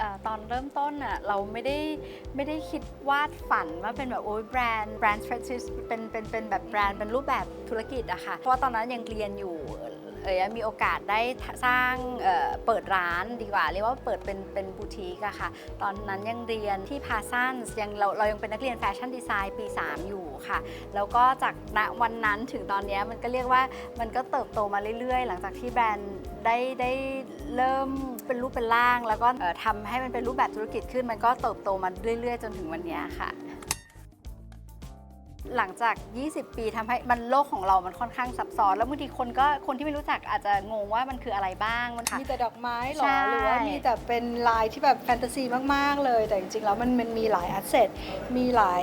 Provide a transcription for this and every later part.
เออตอนเริ่มต้นอะเราไม่ได้ไม่ได้คิดวาดฝันว่าเป็นแบบโอ้ยแบรนด์แบรนด์ Stratis เป็นเป็นเป็นแบบแบรนด์เป็นรูปแบบธุรกิจอะค่ะ เพราะว่าตอนนั้นยังเรียนอยู่เอยมีโอกาสได้สร้างเเปิดร้านดีกว่า เรียกว่าเปิดเป็นเป็นบูติกอะค่ะ ตอนนั้นยังเรียนที่พาซันยังเราเรายังเป็นนักเรียนแฟชั่นดีไซน์ปี 3 อยู่ค่ะ แล้วก็จากณวันนั้นถึงตอนนี้มันก็เรียกว่ามันก็เติบโตมาเรื่อยๆ หลังจากที่แบรนด์ ได้ได้เริ่มเป็นรูปเป็นร่าง แล้วก็ทำให้มันเป็นรูปแบบธุรกิจขึ้น มันก็เติบโตมาเรื่อย ๆ จนถึงวันนี้ค่ะ หลังจาก 20 ปีทำให้มันโลกของเรามันค่อนข้างซับซ้อน แล้วบางทีคนก็คนที่ไม่รู้จักอาจจะงงว่ามันคืออะไรบ้างมันค่ะมีแต่ดอกไม้เหรใช่อหรือว่ามีแต่เป็นลายที่แบบแฟนตาซีมาก ๆ เลย แต่จริง ๆ แล้วมันมันมีหลายแอสเซทมีหลาย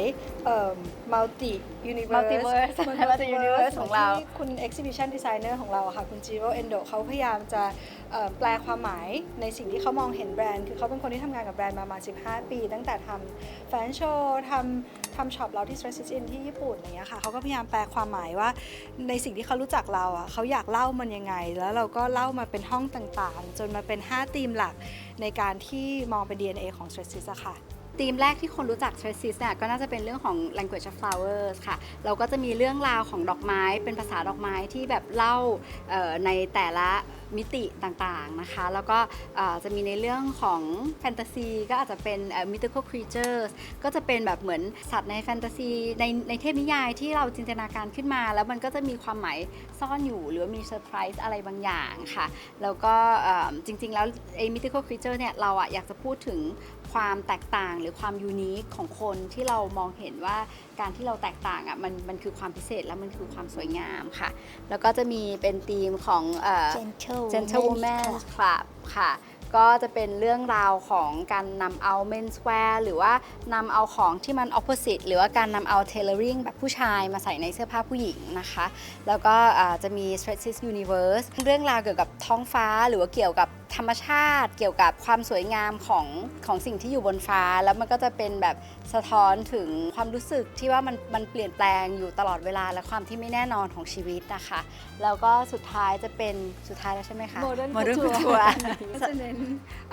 มัลติยูนิเวิร์ส Multiverse Multi-universe ของเราคุณ exhibition designer ของเราอะค่ะ คุณจิโร่เอนโดเขาพยายามจะเอ่อแปลความหมายในสิ่งที่เขามองเห็นแบรนด์ คือเขาเป็นคนที่ทำงานกับแบรนด์มาประมาณ15 ปี ตั้งแต่ทำแฟชั่นโชว์ทำ ทำช็อปเราที่ Stretches In ที่ญี่ปุ่นอะไรเงี้ยค่ะเขาก็พยายามแปลความหมายว่า ในสิ่งที่เขารู้จักเราอะเขาอยากเล่ามันยังไง แล้วเราก็เล่ามาเป็นห้องต่างๆ จนมาเป็น 5 ธีมหลักในการที่มองเป็น DNA ของ Stretches อะค่ะธีมแรกที่คนรู้จัก t r a c e s เนี่ยก็น่าจะเป็นเรื่องของ language of flowers ค่ะ เราก็จะมีเรื่องราวของดอกไม้ เป็นภาษาดอกไม้ที่แบบเล่าในแต่ละมิติต่างๆนะคะ แล้วก็จะมีในเรื่องของแฟนตาซีก็อาจจะเป็น mythical creatures ก็จะเป็นแบบเหมือนสัตว์ในแฟนตาซีในในเทพนิยายที่เราจินตนาการขึ้นมา แล้วมันก็จะมีความหมายซ่อนอยู่หรือมีเซอร์ไพรส์อะไรบางอย่างค่ะ แล้วก็จริงๆ แล้วไอ้ mythical creature เนี่ยเราอะอยากจะพูดถึงความแตกต่างหรือความยูนิคของคนที่เรามองเห็นว่าการที่เราแตกต่างอะมันมันคือความพิเศษและมันคือความสวยงามค่ะ แล้วก็จะมีเป็นธีมของเอ่อ Gentle Woman Club ค่ะ ก็จะเป็นเรื่องราวของการนำเอา menswear หรือว่านำเอาของที่มัน opposite หรือว่าการนำเอา tailoring แบบผู้ชายมาใส่ในเสื้อผ้าผู้หญิงนะคะ แล้วก็อ่าจะมี Stretches Universe เรื่องราวเกี่ยวกับท้องฟ้าหรือว่าเกี่ยวกับธรรมชาติเกี่ยวกับความสวยงามของของสิ่งที่อยู่บนฟ้า แล้วมันก็จะเป็นแบบสะท้อนถึงความรู้สึกที่ว่ามันมันเปลี่ยนแปลงอยู่ตลอดเวลาและความที่ไม่แน่นอนของชีวิตนะคะ แล้วก็สุดท้ายจะเป็นสุดท้ายแล้วใช่ไหมคะ Modern Modern Couture Couture ก็จะเน้น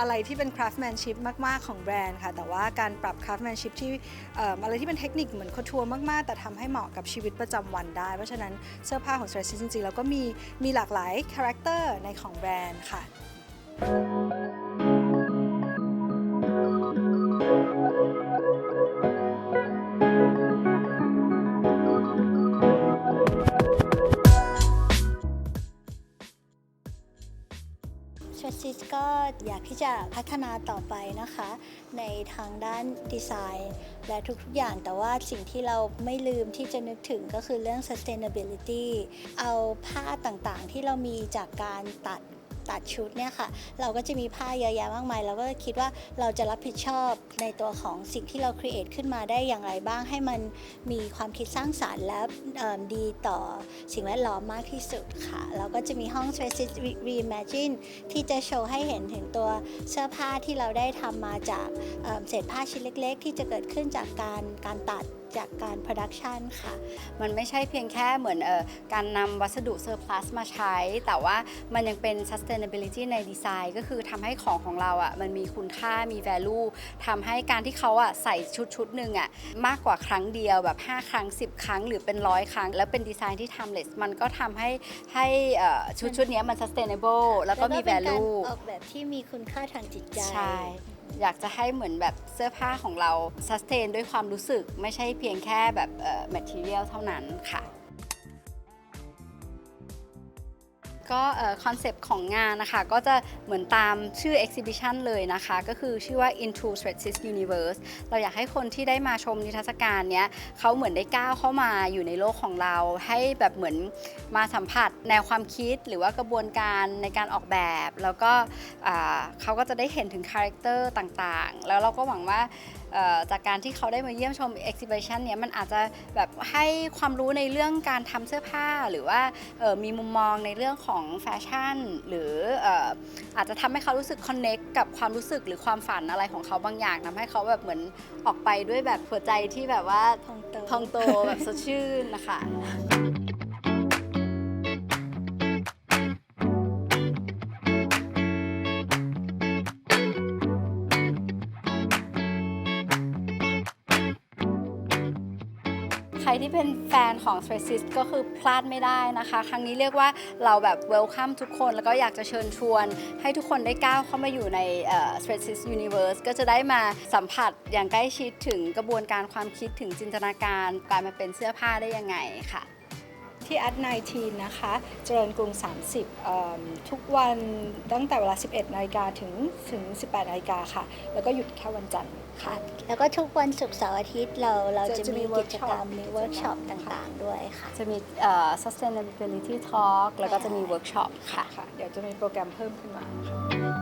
อะไรที่เป็น craftsmanship มาก ๆ ของแบรนด์ค่ะ แต่ว่าการปรับ craftsmanship ที่อะไรที่เป็นเทคนิคเหมือนค o ทัวร์มาก ๆ แต่ทำให้เหมาะกับชีวิตประจำวันได้ เพราะฉะนั้นเสื้อผ้าของ Stretch จริง ๆ แล้วก็มีมีหลากหลายคาแรคเตอร์ในของแบรนด์ค่ะ อยากที่จะพัฒนาต่อไปนะคะ ในทางด้านดีไซน์ และทุกๆอย่างแต่ว่าสิ่งที่เราไม่ลืมที่จะนึกถึงก็คือเรื่อง sustainability เอาผ้าต่างๆที่เรามีจากการตัด ตัดชุดเนี่ยค่ะ เราก็จะมีผ้าเยอะแยะมากมาย เราก็คิดว่าเราจะรับผิดชอบในตัวของสิ่งที่เรา create ขึ้นมาได้อย่างไรบ้าง ให้มันมีความคิดสร้างสารรค์และดีต่อสิ่งแวดล้อมมากที่สุดค่ะ เราก็จะมีห้อง s t r e s s Reimagine ที่จะโชว์ให้เห็นถึงตัวเสื้อผ้าที่เราได้ทำมาจากเศษผ้าชิ้นเล็ก ๆ ที่จะเกิดขึ้นจากการการตัด จากการ production ค่ะ มันไม่ใช่เพียงแค่เหมือนเออการนำวัสดุเซอร์พลัสมาใช้ แต่ว่ามันยังเป็น sustainability ในดีไซน์ ก็คือทำให้ของของเราอะมันมีคุณค่ามี value ทำให้การที่เขาอะใส่ชุดชุดหนึ่งอะมากกว่าครั้งเดียวแบบ 5 ครั้ง 10 ครั้งหรือเป็นร้อยครั้ง แล้วเป็นดีไซน์ที่ timeless มันก็ทำให้ให้เอ่อชุดชุดเนี้ยมัน sustainable แล้วก็มีเป็นการ value ออกแบบที่มีคุณค่าทางจิตใจใช่ อยากจะให้เหมือนแบบเสื้อผ้าของเราสแตนด้วยความรู้สึก ไม่ใช่เพียงแค่แบบเอ่อ material เท่านั้นค่ะ ก็คอนเซปต์ของงานนะคะ ก็จะเหมือนตามชื่อ exhibition เลยนะคะ ก็คือชื่อว่า Into Stretches Universe เราอยากให้คนที่ได้มาชมนิทรรศการเนี้ยเขาเหมือนได้ก้าวเข้ามาอยู่ในโลกของเรา ให้แบบเหมือนมาสัมผัสแนวความคิดหรือว่ากระบวนการในการออกแบบ แล้วก็เขาก็จะได้เห็นถึงคาแรคเตอร์ต่างๆ แล้วเราก็หวังว่าจากการที่เขาได้มาเยี่ยมชม exhibition เนี้ยมันอาจจะแบบให้ความรู้ในเรื่องการทำเสื้อผ้าหรือว่ามีมุมมองในเรื่องของแฟชั่น หรือเอ่ออาจจะทำให้เขารู้สึก connect กับความรู้สึกหรือความฝันอะไรของเขาบางอย่างทำให้เขาแบบเหมือนออกไปด้วยแบบหัวใจที่แบบว่าพองโตพองโตแบบสดชื่นนะคะ ที่เป็นแฟนของ s t r e s s i s ก็คือพลาดไม่ได้นะคะ ครั้งนี้เรียกว่าเราแบบ welcome ทุกคน แล้วก็อยากจะเชิญชวนให้ทุกคนได้ก้าวเข้ามาอยู่ใน s t r e s s i s Universe ก็จะได้มาสัมผัสอย่างใกล้ชิดถึงกระบวนการความคิดถึงจินตนาการการมาเป็นเสื้อผ้าได้ยังไงค่ะ ที่ at 19นะคะ เจริญกรุง 30เอิ่มทุกวันตั้งแต่เวลา 11นาฬิกาถึงถึง 18นาฬิกาค่ะ แล้วก็หยุดแค่วันจันทร์ค่ะ แล้วก็ทุกวันศุกร์เสาร์อาทิตย์เราเราจะจะจะมีมีกิจกรรม workshop มีเวิร์กช็อปกิจกรรมต่างๆ ด้วยค่ะ จะมีเอ่อ sustainability talk แล้วก็จะมี workshop ค่ะ ค่ะ เดี๋ยวจะมีโปรแกรมเพิ่มขึ้นมาค่ะ